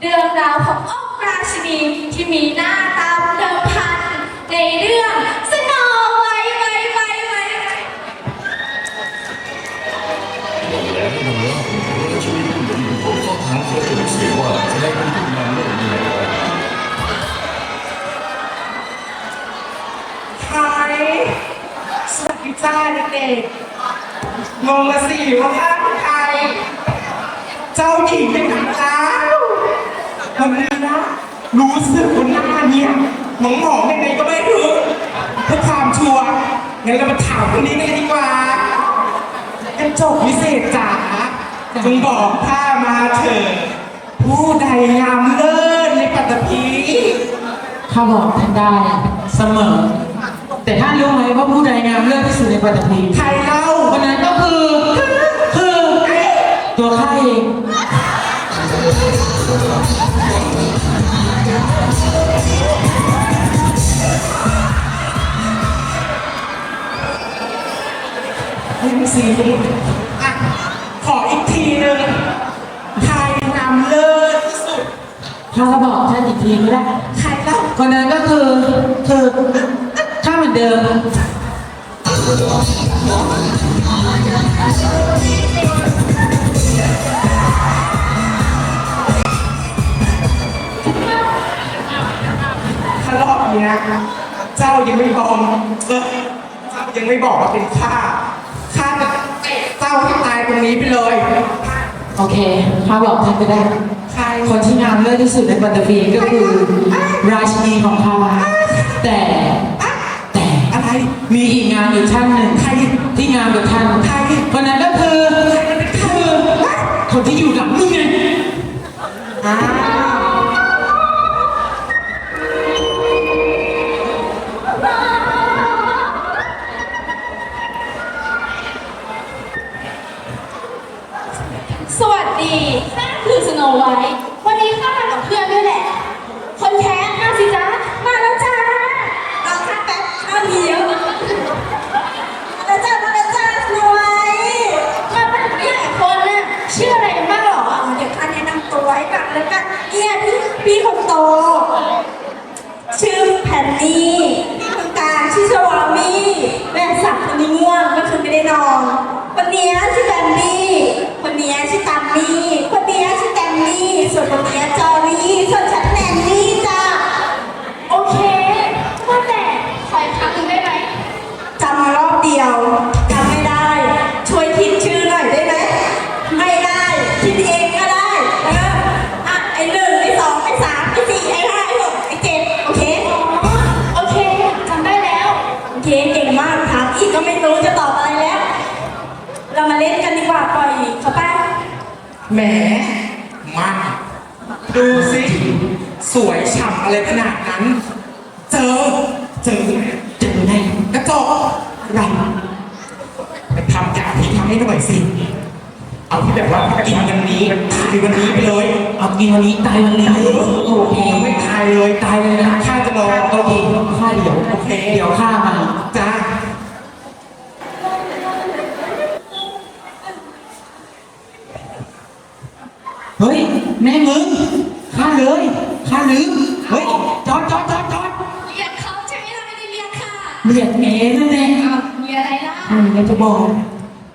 เรื่องราวขององค์ราชินีที่มีหน้าตาเดิมพันในเรื่องสโนไว้ไว้ไว้ไว้แล้วก็รู้ว่าชีวิตคุณเป็นผมสอบถามเคยเป็นเสียว่าจะได้เป็นผู้นำโลกนี้ไหมใครสวัสดีจ้าเด็กๆงงละสิว่าข้าเป็นใคร เจ้าหญิงเป็นของ เจ้าวันนี้นะรู้สึกว่าหน้าเนี่ยหมองหมองยังไงก็ไม่รู้เพื่อความชัวร์งั้นเรามาถามคนนี้กันเลยดีกว่าท่านจบวิเศษจ๋าจงบอกข้ามาเถิดผู้ใดงามเลิศในปัตตภีข้าบอกท่านได้เสมอ แต่ท่านรู้ไหมว่าผู้ใดงามเลิศที่สุดในปัตตภีใครเล่า ให้มีสีอะขออีกทีหนึ่งใครงามเลิศที่สุดข้าก็บอกท่านอีกทีก็ได้ ใครเล่าคนนั้นก็คือคือข้าเหมือนเดิมถ้ารอบเนี้ยเจ้ายังไม่บอกเออเจ้ายังไม่บอกว่าเป็นข้า ข้าจะเตะเจ้าให้ตายตรงนี้ไปเลยโอเคข้าบอกท่านก็ได้ใครคนที่งามเลิศที่สุดในปัตตภีก็คือ ราชินีของข้าแต่แต่อะไรมีอีกงานอยู่ท่านหนึ่งใครที่งามกว่าท่านใครคนนั้นก็คือคือคนที่อยู่หลังมึงไง คือสโนไว สิสวยฉ่ำอะไรขนาดนั้น เจอ เจอไหนเจอแน่กระจกอะไรไปทำอย่างที่ทำให้หน่อยสิ เอาที่แบบว่ากินวันนี้ตายวันนี้ไปเลย เอากินวันนี้ตายวันนี้ โอเคไม่ตายเลยตายเลยนะข้าจะรอโอเคข้าเดี๋ยวโอเคเดี๋ยวข้ามาจ้าเฮ้ย แม่มึง ข้าเลยข้าลืมเฮ้ยจอดจอดจอดจอดเรียกเขาใช่ไหมเราไม่ได้เรียกค่ะเรียกเองนั่นเองอ้าวมีอะไรล่ะอืมเราจะบอก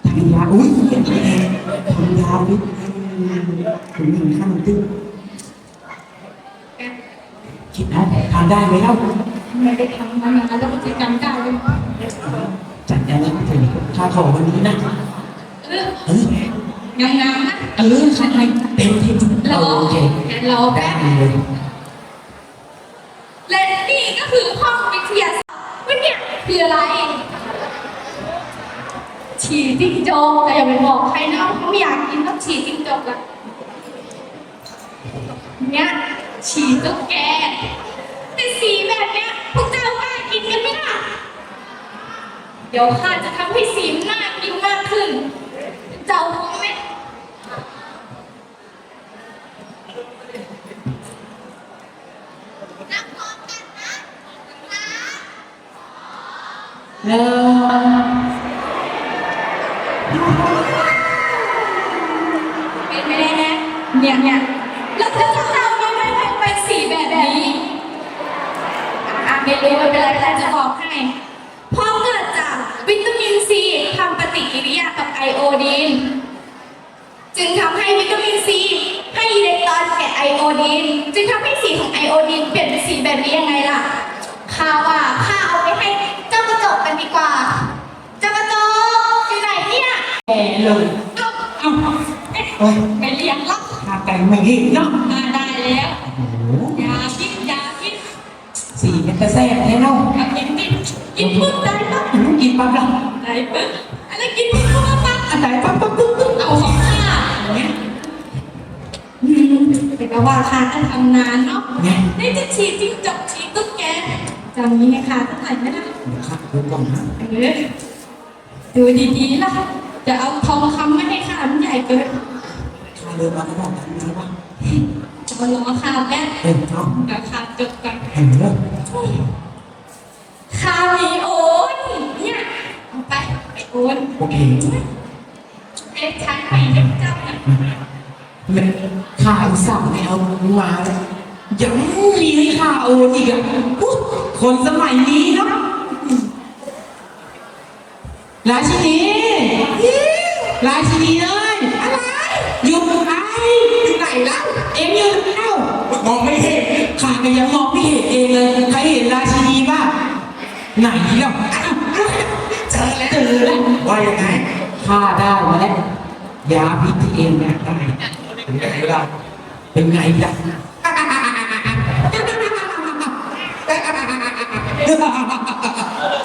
ทำยาอุ้ยเรียกเองทำยาพิษถึงหนึ่งขั้นตึ้งคิดนะทำได้ไหมเล่าไม่ได้ทำมานานแล้วก็จะจำได้เลยจัดการแล้วถึงข้าขอวันนี้นะเออเออยั งงามนะเออใช่เต็มที่รอโอเครอได้แป๊บเลยและนี่ก็คือห้องวิทยาศาสตร์วิทยาคืออะไรฉี่จิ้งจกแต่อย่าไปบอกใครนะว่าเขาไม่อยากกินต้องฉี่จิ้งจกอะเนี่ยฉี่ตุ๊กแกแต่สีแบบเนี้ยพวกเจ้ากล้ากินกันไหมล่ะเดี๋ยวข้าจะทำให้สีมันน่ากินมากขึ้น เจ้าพร้อม เป็นไม่ได้นะเนี่ยเบแล้วถ้าเราไม่ไไปสีแบบนี้ไม่รู้ไม่เป็นไรแต่จะบอกให้พราะเกิดจากวิตามินซีทำปฏิกิริยากับไอโอดีน จึงทำให้วิตามินซีให้อิเล็กตรอนแก่ไอโอดีน จึงทำให้สีของไอโอดีนเปลี่ยนเป็นสีแบบนี้ยังไงล่ะข้าว่าข้าเอาไปให้ กระจกกันดีกว่าเจ้ากระจกอยู่ไหนเนี่ยแก่เลยเอาเอ้าเอ๊ะเอ้ยไปเลี้ยงลักทาแต่งไม่เห็นเนาะมาได้แล้วโอ้โหยาพิษยาพิษสีมันจะแซ่บแน่เนาะกับกินดิบกินปึ๊บได้ปั๊บอืมกินปั๊บละได้ปึ๊บอะไรกินปึ๊บปั๊บปั๊บอันไหนปั๊บปั๊บปุ๊บปุ๊บเอาของข้าอย่างเงี้ยอืมแต่ก็ว่าข้าก็ทำนานเนาะเนี่ยได้จะฉีดจิ้งจกฉีดตุ๊กแกจำนี้นะคะตั้งแต่ไหมล่ะ เดี๋ยวครับดูก่อนนะเออดูดีๆล่ะจะเอาทองคำไม่ให้ข้ามันใหญ่เกินข้าเริ่มมาก็บอกทำไงวะจะมาล้อข้าแป๊บเอ็นเนาะเดี๋ยวข้าจดก่อนเห็นเลยข้ามีโอนเนี่ยเอาไปไปโอนโอเคเอ็กใช้ไปเด็กเจ้าเนี่ยมันข้าอุตส่าห์ไม่เอามาเลยยังมีให้ข้าโอนอีกอะอุ๊ยคนสมัยนี้เนาะ ราชินีราชินีเอ้ยอะไรอยู่ไหนอยู่ไหนแล้วเอ็งอยู่ไหนเอ้ามองไม่เห็นข้าก็ยังมองไม่เห็นเองเลยใครเห็นราชินีบ้างไหนเนาะเจอแล้วเจอแล้วว่ายังไงข้าได้มาแล้วยาพิษที่เองเนี่ยได้เป็นไงล่ะเป็นไงล่ะ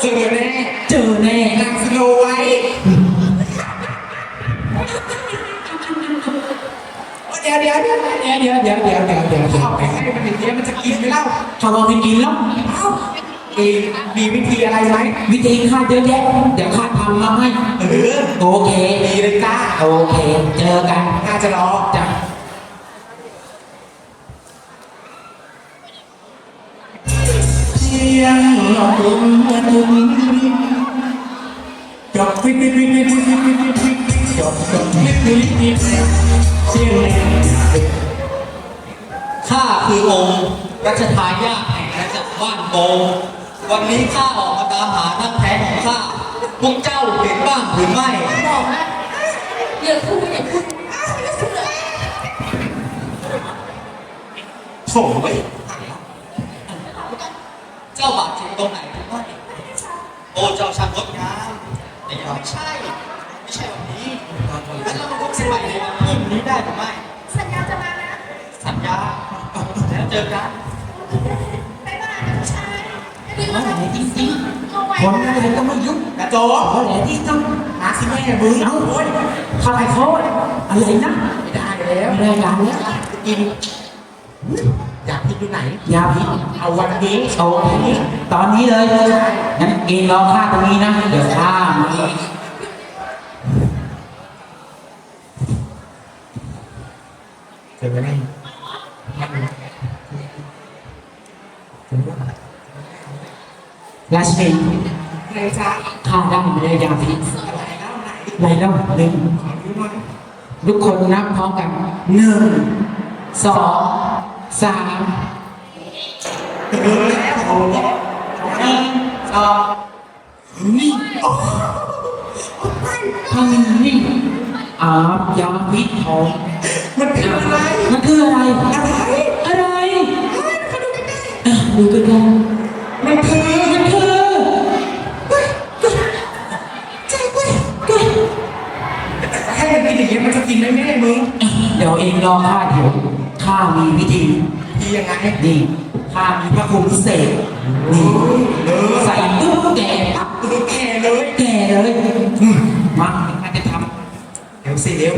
เจอแน่เจอแน่นางสโนไว้เดี๋ยวเดี๋ยวเดี๋ยวเดี๋ยวเดี๋ยวเดี๋ยวเดี๋ยวเดี๋ยวเดี๋ยวเอาไปให้มันอย่างเงี้ยมันจะกินไหมเล่าถ้าเราไม่กินแล้วเอ้าเองมีวิธีอะไรไหมวิธีข้าเยอะแยะเดี๋ยวข้าทำมาให้เออโอเคดีเลยจ้าโอเค เจอกันข้าจะรอจ้ะ ยงตุ้มตุ้มกับปิปิปิปิปิปิปิปิปิกับกับปิปิปิปิเสียงแรงข้าคือองค์รัชทายาทแห่งราชบ้านโบวันนี้ข้าออกมาตามหานักแท้ของข้าพวกเจ้าเห็นบ้างหรือไม่บอกนะเดี๋ยวพูดอย่าพูดผมไม่ ตรงไหนหรือไม่โอ้เจ้าช่างงดงามแต่ยังไม่ใช่ ไม่ใช่วันนี้งั้นเรามาพบสมัยในวันพรุ่งนี้ได้หรือไม่ สัญญาจะมานะสัญญาแล้วเจอกันบ๊ายบานะผู้ชายอย่าลืมว่านะแหละจริงเอาไว้ๆคนอะไรก็ไม่ยุบกระโจกว่าแหละที่ต้องมาสิแม่มึงเอ้าโอ้ยทำไมเขาอะไรนะไม่ได้แล้วไม่ได้การเนี่ยกิน อยากกินอยู่ไหน ยาพิษเอาวันนี้โอเคตอนนี้เลยงั้นเองรอข้าตรงนี้นะ เดี๋ยวข้ามาเจอไหมราชนีไหนจ๊ะข้าได้ไม่ได้ยาพิษอะไรแล้วไหนไรเล่าหนึ่งขอดูหน่อยทุกคนนับพร้อมกันหนึ่งสอง สามเออแล้วโอ้โหนึ่งสองนี่ทำนี่อาบยาพิษทองมันคืออะไร มันคืออะไร อะไร อะไรอะดูกันกันมันคือมันคือให้มันกินอย่างเงี้ยมันจะกินได้แน่มึง เดี๋ยวเองรอข้าเดี๋ยวข้า มีวิธีดียังไงนี่ข้ามีพระคุมพิเศษนี่ใส่ตุ๊กแกปั๊บตัวแก่เลยแก่เลยอืมมาข้าจะทำเดี๋ยวสิเร็ว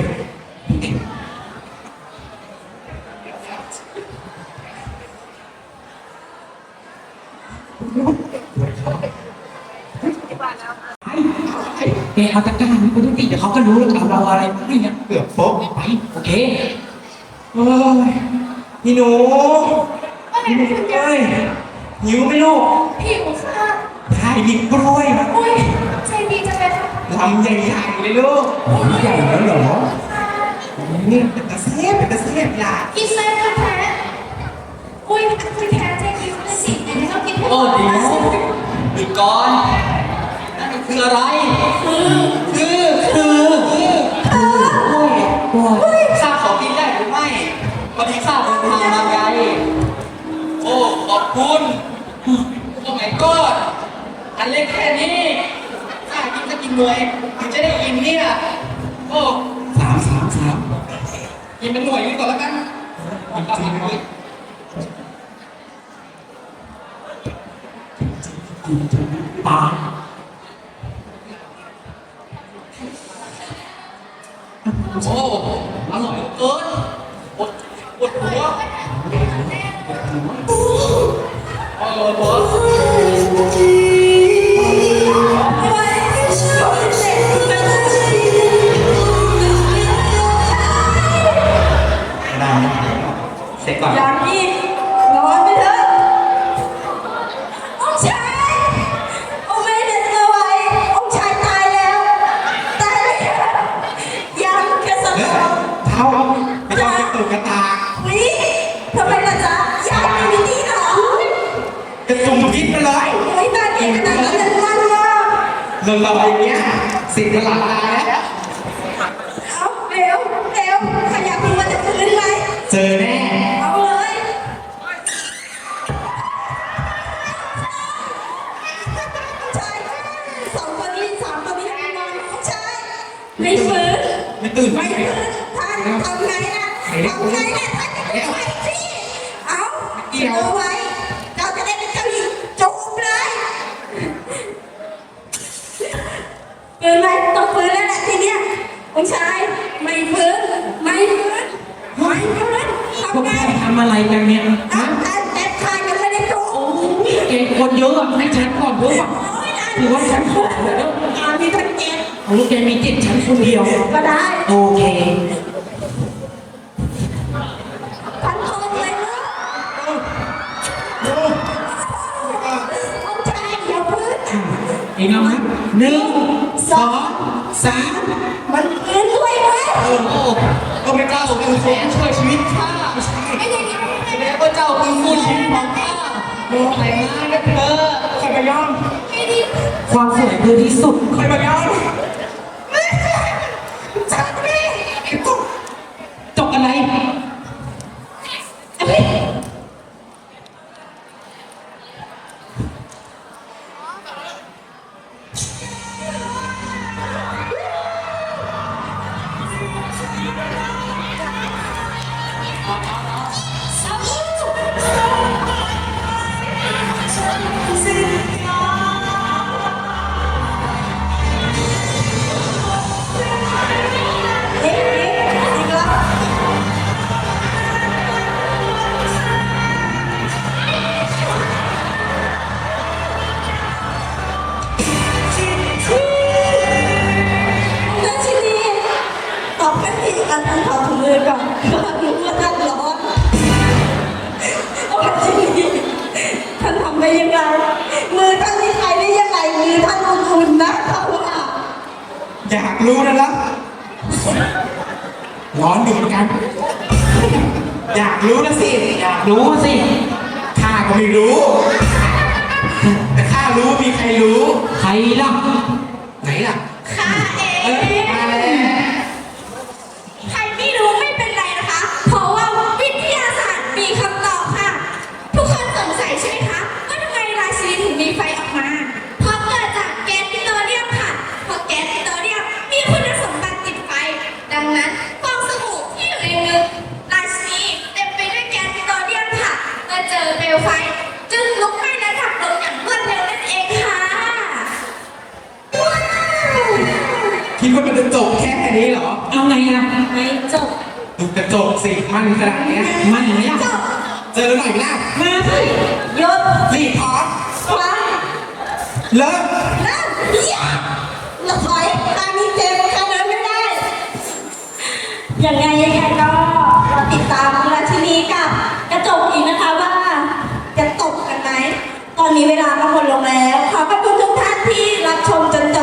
แกเอาตะกร้านี้ไปด้วยดิเดี๋ยวเขาก็รู้แล้วเอาเราอะไรไม่เนี่ยเกือบโป๊ะไปโอเค โอ้ยพี่หนูว่าไงพี่หนูสัญญาเอ้ยหิวไหมลูกผิวค่ะได้หยิบกล้วยมาอุ้ยใจดีจังเลยค่ะลำใหญ่ๆเลยลูกโอ้ยใหญ่แล้วเหรอนี่เป็นตะเสียบเป็นตะเสียบล่ะกินเลยค่ะแท้อุ้ยคุยแท้ใจดีเลยสิเดี๋ยวเรากินให้หมโอ้ดดีนะโอ้โหก่อนนั่นมันคืออะไร คือคือคือ พอดีข้าเดินทางมาไกลโอ้ ขอบคุณโอ้ my god อันเล็กแค่นี้ข้ากินจะกินหน่วยถึงจะได้กินเนี่ย โอ้สามสามสามกินเป็นหน่วยนี้ก่อนแล้วกันกินจริงเลยปลาโอ้ อร่อยเกิน ปวดหัวปวดหัวปวดหัว เรื่องเราอย่างเงี้ยสิ่งประหลัดตายแล้วเอาเร็วเร็วขยับมือมาจะฟื้นไหมเจอแน่เอาเลยใช่สองคนนี้สามคนนี้นอนใช่ไม่ฟื้นไม่ตื่นไหม หรือว่าฉันขอเดี๋ยวตอนนี้ท่านเก็บเอาลูกแกมีจิตฉันคนเดียว ก็ได้โอเคท่านทนเลยนะองค์ชายอย่าฟื้นเองเอาครับหนึ่งสองสามมันฟื้นด้วยไหมโอ้โหก็ไม่กล้าคือแสนช่วยชีวิตข้าไม่อย่างนี้ไม่แสได้ดงว่าเจ้าคือคู่ชีวิตของข้า โอ้แต่งงานกันเถอะใครมายอมไม่ดีความสวยคือที่สุด ใครมายอม รู้นะล่ะร้อนอยู่เหมือนกัน อยากรู้นะสิ อยากรู้รู้สิข้าก็ไม่รู้ แต่ข้ารู้ว่ามีใครรู้ ใครล่ะ ไหนล่ะ ข้าเดูกระจกสิมันขนาดเนี้ยมันไหนล่ะเจอหน่อยล่ะมาสิยศรีบพร้อมฟังเริ่มนั่นเฮียเราถอยตามนี้เจ็บแค่นั้นไม่ได้ ยังไงยังไงก็รอติดตามราชินีกับกระจกอีกนะคะว่า จะตกกันไหมตอนนี้เวลาก็หมดลงแล้ว ขอบพระคุณทุกท่านที่รับชมจนจ